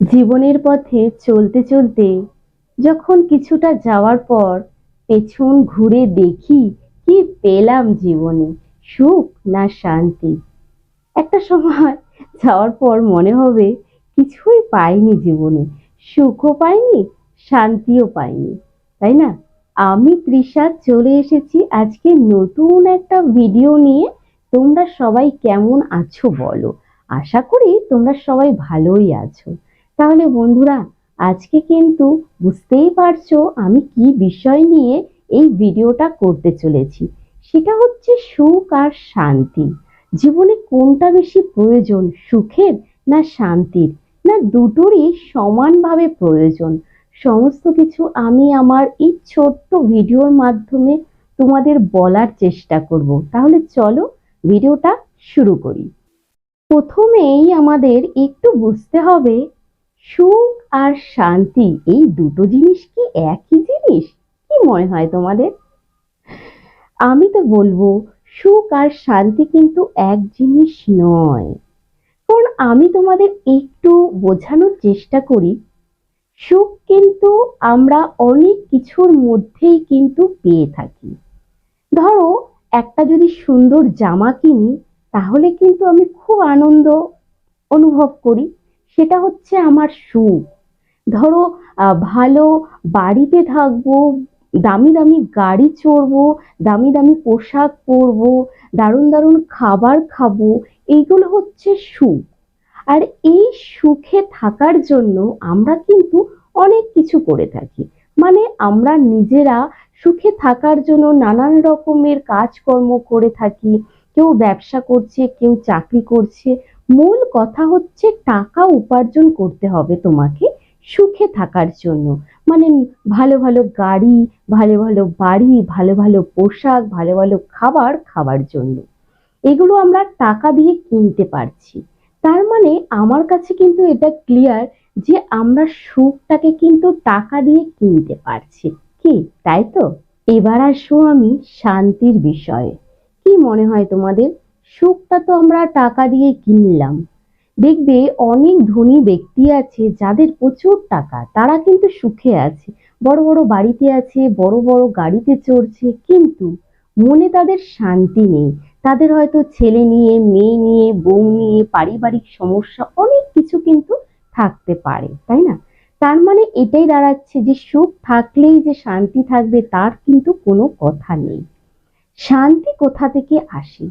জীবনের পথে চলতে চলতে যখন কিছুটা যাওয়ার পর পেছন ঘুরে দেখি কি পেলাম জীবনে, সুখ না শান্তি। একটা সময় যাওয়ার পর মনে হবে কিছুই পাইনি জীবনে, সুখও পাইনি, শান্তিও পাইনি, তাই না? আমি তৃষা চলে এসেছি আজকে নতুন একটা ভিডিও নিয়ে। তোমরা সবাই কেমন আছো বলো? আশা করি তোমরা সবাই ভালোই আছো। তাহলে বন্ধুরা, আজকে কিন্তু বুঝতেই পারছ আমি কি বিষয় নিয়ে এই ভিডিওটা করতে চলেছি। সেটা হচ্ছে সুখ আর শান্তি। জীবনে কোনটা বেশি প্রয়োজন, সুখের না শান্তির? না দুটোরই সমানভাবে প্রয়োজন। সমস্ত কিছু আমি আমার এই ছোট্ট ভিডিওর মাধ্যমে তোমাদের বলার চেষ্টা করব। তাহলে চলো ভিডিওটা শুরু করি। প্রথমেই আমাদের একটু বুঝতে হবে সুখ আর শান্তি, এই দুটো জিনিস কি একই জিনিস? কি মনে হয় তোমাদের? আমি তো বলব, সুখ আর শান্তি কিন্তু এক জিনিস নয়। কারণ আমি তোমাদের একটু বোঝানোর চেষ্টা করি, সুখ কিন্তু আমরা অনেক কিছুর মধ্যেই কিন্তু পেয়ে থাকি। ধরো, একটা যদি সুন্দর জামা কিনি, তাহলে কিন্তু আমি খুব আনন্দ অনুভব করি। সেটা হচ্ছে আমার সুখ। ধরো ভালো বাড়িতে থাকব, দামি দামি গাড়ি চড়বো, দামি দামি পোশাক পরবো, দারুণ দারুণ খাবার খাব, এইগুলো হচ্ছে সুখ। আর এই সুখে থাকার জন্য আমরা কিন্তু অনেক কিছু করে থাকি। মানে আমরা নিজেরা সুখে থাকার জন্য নানান রকমের কাজকর্ম করে থাকি। কেউ ব্যবসা করছে, কেউ চাকরি করছে মূল কথা হচ্ছে টাকা উপার্জন করতে হবে তোমাকে সুখে থাকার জন্য। মানে ভালো ভালো গাড়ি, ভালো ভালো বাড়ি, ভালো ভালো পোশাক, ভালো ভালো খাবার খাবার জন্য। এগুলো আমরা টাকা দিয়ে কিনতে পারছি। তার মানে আমার কাছে কিন্তু এটা ক্লিয়ার যে আমরা সুখটাকে কিন্তু টাকা দিয়ে কিনতে পারছি। কি, তাই তো? এবার আসব আমি শান্তির বিষয়ে। কি মনে হয় তোমাদের? সুখটা তো আমরা টাকা দিয়ে কিনলাম। দেখবে অনেক ধনী ব্যক্তি আছে যাদের প্রচুর টাকা, তারা কিন্তু সুখে আছে। বড় বড় বাড়িতে আছে, বড় বড় গাড়িতে চড়ছে, কিন্তু মনে তাদের শান্তি নেই। তাদের হয়তো ছেলে নিয়ে, মেয়ে নিয়ে, বউ নিয়ে, পারিবারিক সমস্যা, অনেক কিছু কিন্তু থাকতে পারে, তাই না? তার মানে এটাই দাঁড়াচ্ছে যে সুখ থাকলেই যে শান্তি থাকবে, তার কিন্তু কোনো কথা নেই। শান্তি কোথা থেকে আসে?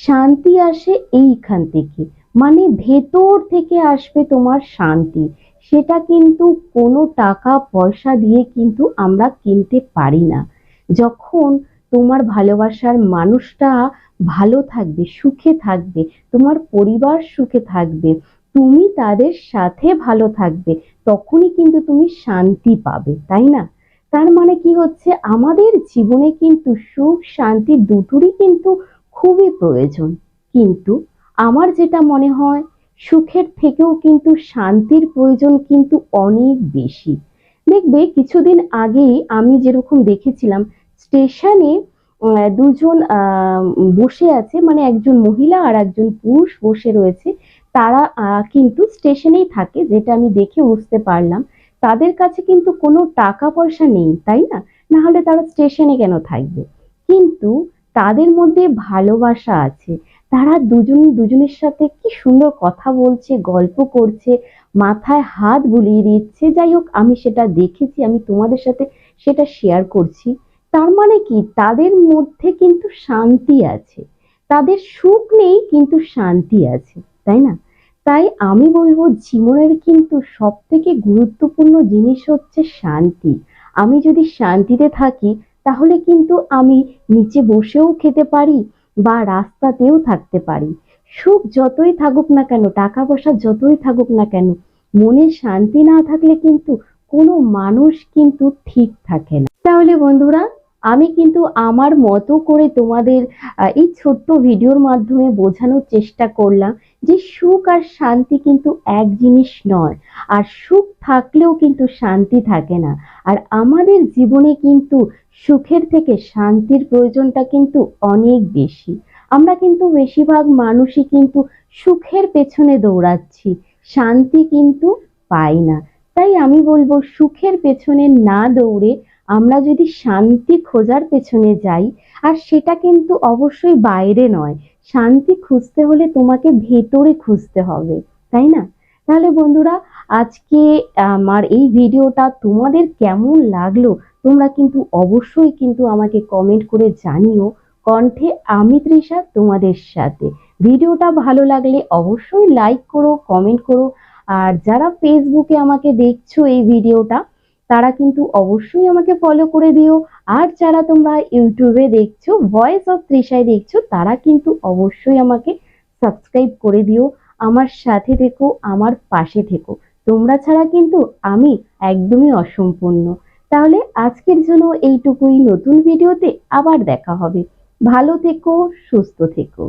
শান্তি আসে এইখান থেকে। মানে ভেতর থেকে আসবে তোমার শান্তি। সেটা কিন্তু কোনো টাকা পয়সা দিয়ে কিন্তু আমরা কিনতে পারি না। যখন তোমার ভালোবাসার মানুষটা ভালো থাকবে, সুখে থাকবে, তোমার পরিবার সুখে থাকবে, তুমি তাদের সাথে ভালো থাকবে, তখনই কিন্তু তুমি শান্তি পাবে, তাই না? তার মানে কি হচ্ছে? আমাদের জীবনে কিন্তু সুখ, শান্তি দুটোরই কিন্তু খুবই প্রয়োজন। কিন্তু আমার যেটা মনে হয়, সুখের থেকেও কিন্তু শান্তির প্রয়োজন কিন্তু অনেক বেশি। দেখবে কিছুদিন আগেই আমি যেরকম দেখেছিলাম, স্টেশনে দুজন বসে আছে মানে একজন মহিলা আর একজন পুরুষ বসে রয়েছে। তারা কিন্তু স্টেশনেই থাকে, যেটা আমি দেখে বুঝতে পারলাম। তাদের কাছে কিন্তু কোনো টাকা পয়সা নেই, তাই না? না হলে তারা স্টেশনে কেন থাকবে? কিন্তু তাদের মধ্যে ভালোবাসা আছে। তারা দুজন, দুজনের সাথে কি সুন্দর কথা বলছে, গল্প করছে, মাথায় হাত বুলিয়ে দিচ্ছে। যাই হোক, আমি সেটা দেখেছি, আমি তোমাদের সাথে সেটা শেয়ার করছি। তার মানে কি? তাদের মধ্যে কিন্তু শান্তি আছে। তাদের সুখ নেই, কিন্তু শান্তি আছে, তাই না? তাই আমি বলব, জীবনের কিন্তু সব থেকে গুরুত্বপূর্ণ জিনিস হচ্ছে শান্তি। আমি যদি শান্তিতে থাকি তাহলে কিন্তু আমি নিচে বসেও খেতে পারি বা রাস্তাতেও থাকতে পারি। সুখ যতই থাকুক না কেন, টাকা পয়সা যতই থাকুক না কেন, মনে শান্তি না থাকলে কিন্তু কোনো মানুষ কিন্তু ঠিক থাকে না। তাহলে বন্ধুরা আমি কিন্তু আমার মতো করে তোমাদের এই ছোট্ট ভিডিওর মাধ্যমে বোঝানোর চেষ্টা করলাম যে সুখ আর শান্তি কিন্তু এক জিনিস নয়। আর সুখ থাকলেও কিন্তু শান্তি থাকে না। আর আমাদের জীবনে কিন্তু সুখের থেকে শান্তির প্রয়োজনটা কিন্তু অনেক বেশি। আমরা কিন্তু বেশিরভাগ মানুষই কিন্তু সুখের পেছনে দৌড়াচ্ছি, শান্তি কিন্তু পাই না। তাই আমি বলব সুখের পেছনে না দৌড়ে আমরা যদি শান্তি খোঁজার পেছনে যাই, আর সেটা কিন্তু অবশ্যই বাইরে নয়। শান্তি খুঁজতে হলে তোমাকে ভেতরে খুঁজতে হবে, তাই না? তাহলে বন্ধুরা, আজকে আমার এই ভিডিওটা তোমাদের কেমন লাগল, তোমরা কিন্তু অবশ্যই কিন্তু আমাকে কমেন্ট করে জানিও কণ্ঠে আমি তৃষা তোমাদের সাথে। ভিডিওটা ভালো লাগলে অবশ্যই লাইক করো কমেন্ট করো, আর যারা ফেসবুকে আমাকে দেখছ এই ভিডিওটা তারা কিন্তু অবশ্যই আমাকে ফলো করে দিও। আর যারা তোমরা ইউটিউবে দেখছ ভয়েস অফ তৃষায় দেখছ, তারা কিন্তু অবশ্যই আমাকে সাবস্ক্রাইব করে দিও। আমার সাথে থেকো, আমার পাশে থেকো। তোমরা ছাড়া কিন্তু আমি একদমই অসম্পূর্ণ। তাহলে আজকের জন্য এইটুকুই। নতুন ভিডিওতে আবার দেখা হবে। ভালো থেকো, সুস্থ থেকো।